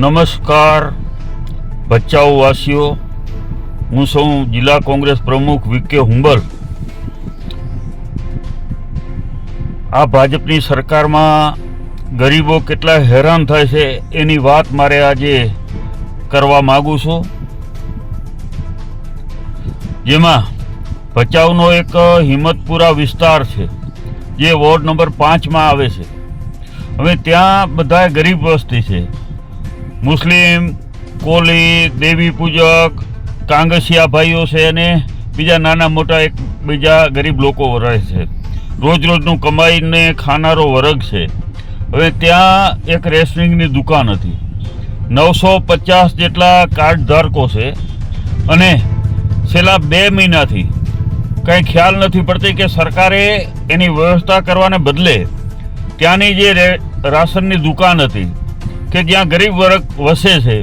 નમસ્કાર ભચાઉ વાસીઓ હું છું જિલ્લા કોંગ્રેસ પ્રમુખ વિકે હુંબલ. આ ભાજપની સરકારમાં ગરીબો કેટલા હેરાન થાય છે એની વાત મારે આજે કરવા માગું છું. જેમાં ભચાઉનો એક હિંમતપુરા વિસ્તાર છે, જે વોર્ડ નંબર પાંચમાં આવે છે. હવે ત્યાં બધા ગરીબ વસ્તી છે. મુસ્લિમ, કોલી, દેવી પૂજક, કાંગસિયા ભાઈઓ છે અને બીજા નાના મોટા એક બીજા ગરીબ લોકો રહે છે. રોજ રોજનું કમાઈને ખાનારો વર્ગ છે. હવે ત્યાં એક રેસલિંગની દુકાન હતી. નવસો પચાસ જેટલા કાર્ડ ધારકો છે અને છેલ્લા બે મહિનાથી કંઈ ખ્યાલ નથી પડતી કે સરકારે એની વ્યવસ્થા કરવાને બદલે ત્યાંની જે રાશનની દુકાન હતી કે જ્યાં ગરીબ વર્ગ વસે છે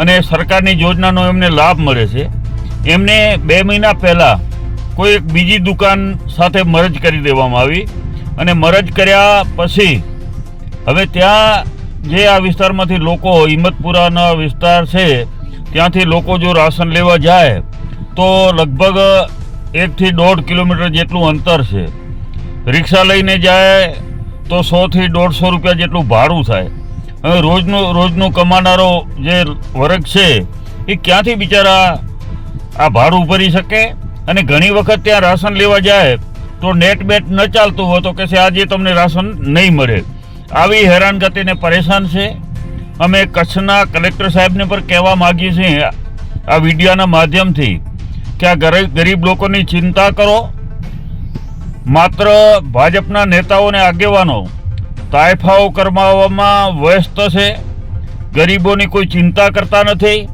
અને સરકારની યોજનાનો એમને લાભ મળે છે, એમને બે મહિના પહેલાં કોઈ એક બીજી દુકાન સાથે મરજ કરી દેવામાં આવી અને મરજ કર્યા પછી હવે ત્યાં જે આ વિસ્તારમાંથી લોકો હિંમતપુરાના વિસ્તાર છે, ત્યાંથી લોકો જો રાશન લેવા જાય, તો લગભગ એકથી દોઢ કિલોમીટર જેટલું અંતર છે. રિક્ષા લઈને જાય તો સોથી દોઢસો રૂપિયા જેટલું ભાડું થાય. હવે રોજનું રોજનું કમાનારો જે વર્ગ છે, એ ક્યાંથી બિચારા આ ભાડું ભરી શકે? અને ઘણી વખત ત્યાં રાશન લેવા જાય તો નેટ બેટ ન ચાલતું હોય તો કે છે, આજે તમને રાશન નહીં મળે. આવી હેરાનગતિને પરેશાન છે. અમે કચ્છના કલેક્ટર સાહેબને પણ કહેવા માગીએ છીએ આ વિડીયોના માધ્યમથી કે આ ગરીબ ગરીબ લોકોની ચિંતા કરો. માત્ર ભાજપના નેતાઓને આગેવાનો તાયફાઓ કરમાવવામાં વ્યસ્ત છે. ગરીબોની કોઈ ચિંતા કરતા નથી.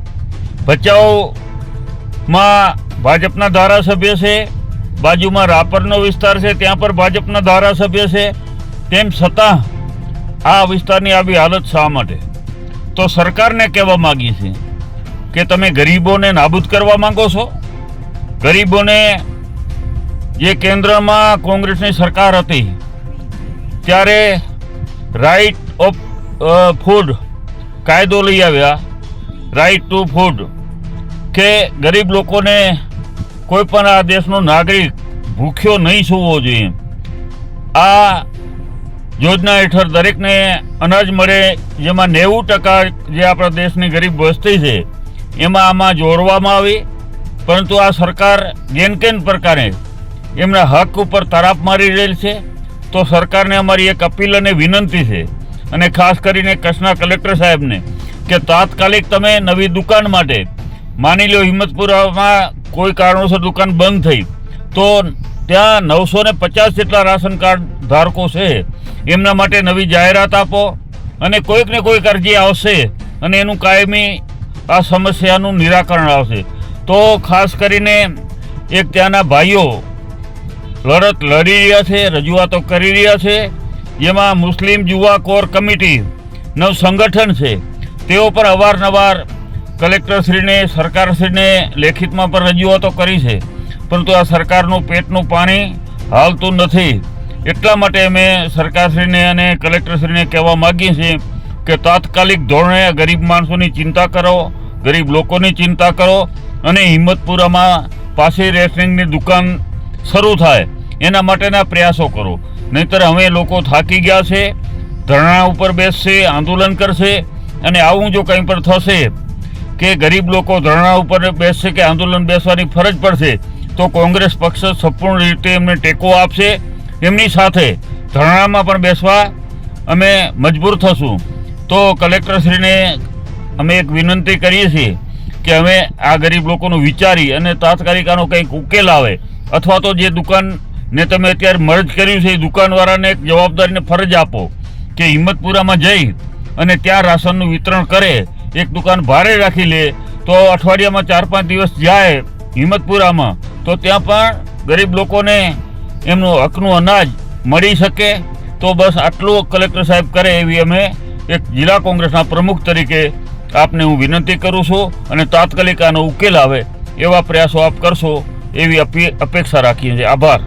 ભચાઉમાં ભાજપના ધારાસભ્ય છે. બાજુમાં રાપરનો વિસ્તાર છે. ત્યાં પર ભાજપના ધારાસભ્ય છે. તેમ છતાં આ વિસ્તારની આવી હાલત શા માટે? તો સરકારને કહેવા માગીએ છીએ કે તમે ગરીબોને નાબૂદ કરવા માંગો છો. ગરીબોને જે કેન્દ્રમાં કોંગ્રેસની સરકાર હતી, ત્યારે રાઇટ ઓફ ફૂડ કાયદો લઈ આવ્યા. રાઇટ ટુ ફૂડ કે ગરીબ લોકોને કોઈ પણ આ દેશનો નાગરિક ભૂખ્યો નહીં સૂવો જોઈએ. આ યોજના હેઠળ દરેકને અનાજ મળે, જેમાં નેવું ટકા જે આપણા દેશની ગરીબ વસ્તી છે, એમાં આમાં જોડવામાં આવી. પરંતુ આ સરકાર જેન કેન પ્રકારે એમના હક ઉપર તરાપ મારી રહેલ છે. તો સરકારને અમારી એક અપીલ અને વિનંતી છે અને ખાસ કરીને કચ્છના કલેક્ટર સાહેબને કે તાત્કાલિક તમે નવી દુકાન માટે, માની લો હિંમતપુરામાં કોઈ કારણોસર દુકાન બંધ થઈ, તો ત્યાં નવસો ને પચાસ જેટલા રાશન કાર્ડ ધારકો છે, એમના માટે નવી જાહેરાત આપો અને કોઈક ને કોઈક અરજી આવશે અને એનું કાયમી આ સમસ્યાનું નિરાકરણ આવશે. તો ખાસ કરીને એક ત્યાંના ભાઈઓ લડત લડી રહ્યા છે, રજૂઆતો કરી રહ્યા છે. જેમાં મુસ્લિમ યુવા કોર કમિટી નવ સંગઠન છે. તેઓ પર અવારનવાર કલેક્ટરશ્રીને, સરકારશ્રીને લેખિતમાં પણ રજૂઆતો કરી છે. પરંતુ આ સરકારનું પેટનું પાણી હાલતું નથી. એટલા માટે અમે સરકારશ્રીને અને કલેક્ટરશ્રીને કહેવા માગીએ છીએ કે તાત્કાલિક ધોરણે ગરીબ માણસોની ચિંતા કરો, ગરીબ લોકોની ચિંતા કરો અને હિંમતપુરામાં પાસે રેસલિંગની દુકાન શરૂ થાય. એના માટેના પ્રયાસો કરો. નહીંતર હવે લોકો થાકી ગયા છે, ધરણા ઉપર બેસશે, આંદોલન કરશે અને આવું જો કંઈ પણ થશે કે ગરીબ લોકો ધરણા ઉપર બેસશે કે આંદોલન બેસવાની ફરજ પડશે, તો કોંગ્રેસ પક્ષ સંપૂર્ણ રીતે એમને ટેકો આપશે. એમની સાથે ધરણામાં પણ બેસવા અમે મજબૂર થશું. તો કલેક્ટરશ્રીને અમે એક વિનંતી કરીએ છીએ કે અમે આ ગરીબ લોકોનું વિચારી અને તાત્કાલિક આનો કંઈક ઉકેલ આવે. અથવા તો જે દુકાનને તમે અત્યારે મર્જ કર્યું છે, એ દુકાનવાળાને એક જવાબદારીને ફરજ આપો કે હિંમતપુરામાં જઈ અને ત્યાં રાશનનું વિતરણ કરે, એક દુકાન ભારે રાખી લે, તો અઠવાડિયામાં ચાર પાંચ દિવસ જાય હિંમતપુરામાં, તો ત્યાં પણ ગરીબ લોકોને એમનું હકનું અનાજ મળી શકે. તો બસ આટલું કલેક્ટર સાહેબ કરે એવી અમે એક જિલ્લા કોંગ્રેસના પ્રમુખ તરીકે આપને હું વિનંતી કરું છું અને તાત્કાલિક આનો ઉકેલ આવે એવા પ્રયાસો આપ કરશો. એવી અપેક્ષા રાખીએ છીએ. આભાર.